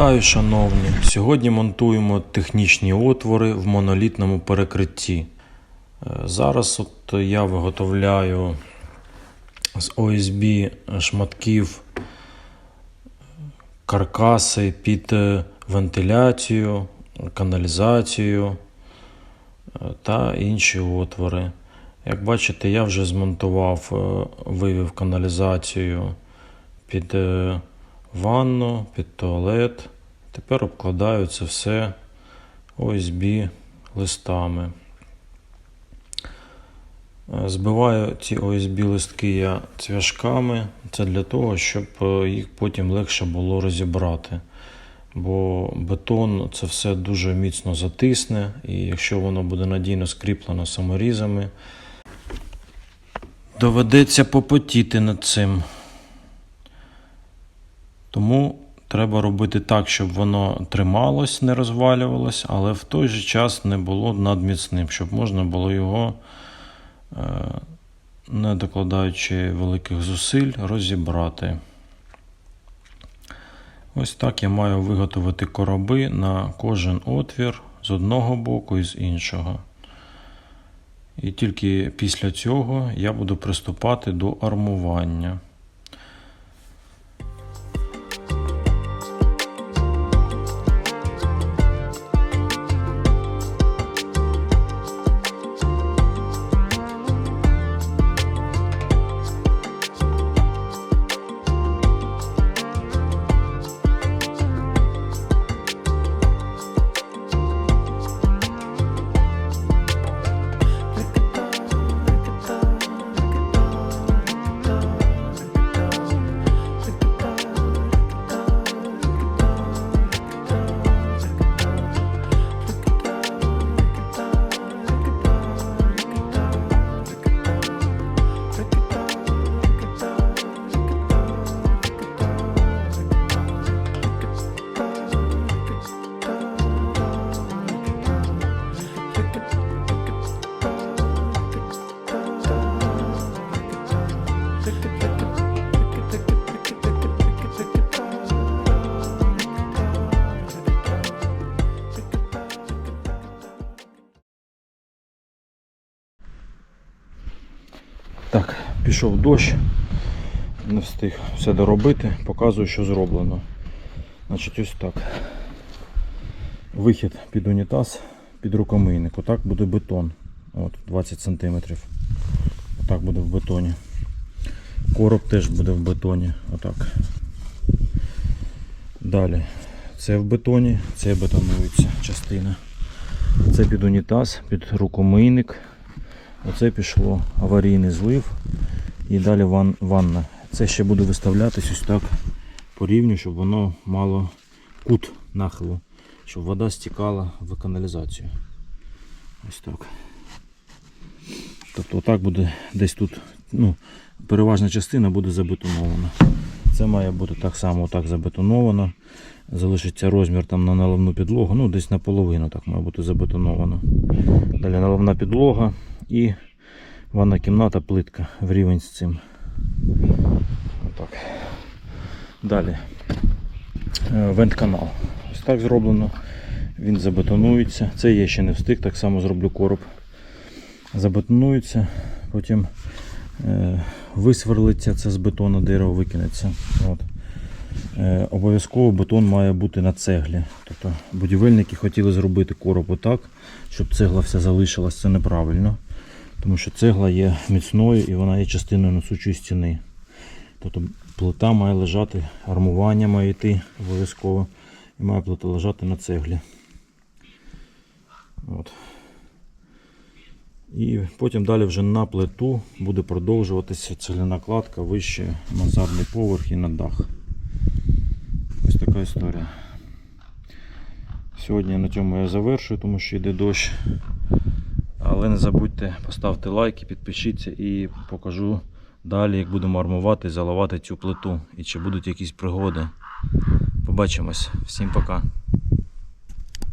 Вітаю, шановні! Сьогодні монтуємо технічні отвори в монолітному перекритті. Е, Зараз от я виготовляю з ОСБ шматків каркаси під е, вентиляцію, каналізацію е, та інші отвори. Як бачите, я вже змонтував, е, вивів каналізацію під е, ванну, під туалет. Тепер обкладаю це все ОСБ листами. Збиваю ці ОСБ листки я цвяшками. Це для того, щоб е, їх потім легше було розібрати. Бо бетон це все дуже міцно затисне, і якщо воно буде надійно скріплено саморізами, доведеться попотіти над цим. Тому треба робити так, щоб воно трималось, не розвалювалось, але в той же час не було надміцним, щоб можна було його, е, не докладаючи великих зусиль, розібрати. Ось так я маю виготовити короби на кожен отвір з одного боку і з іншого. І тільки після цього я буду приступати до армування. Пішов дощ, не встиг все доробити, показую, що зроблено. Значить, ось так. Вихід під унітаз, під рукомийник. Отак буде бетон. От, 20 см. Отак буде в бетоні. Короб теж буде в бетоні. Отак. Далі. Це в бетоні, це бетонується частина. Це під унітаз, під рукомийник. Оце пішло аварійний злив і далі ван, ванна. Це ще буде виставлятись ось так по рівню, щоб воно мало кут нахилу, щоб вода стікала в каналізацію. Ось так. Тобто отак буде десь тут, ну, переважна частина буде забетонована. Це має бути так само отак забетоновано. Залишиться розмір там на наливну підлогу, ну десь наполовину так має бути забетоновано. Далі наливна підлога і ванна кімната, плитка в рівень з цим. Отак. Далі. Е, Вентканал. Ось так зроблено. Він забетонується. Це я ще не встиг, так само зроблю короб. Забетонується, потім е, висверлиться це з бетону, дерево викинеться. От. Е, обов'язково бетон має бути на цеглі. Тобто будівельники хотіли зробити короб отак, щоб цегла вся залишилась. Це неправильно. Тому що цегла є міцною і вона є частиною несучої стіни. Тобто плита має лежати, армування має йти обов'язково. І має плита лежати на цеглі. От. І потім далі вже на плиту буде продовжуватися цегляна кладка вище мансардний поверх і на дах. Ось така історія. Сьогодні на цьому я завершую, тому що йде дощ. Але не забудьте поставити лайк і підпишіться і покажу далі, як будемо армувати і заливати цю плиту. І чи будуть якісь пригоди. Побачимось. Всім пока.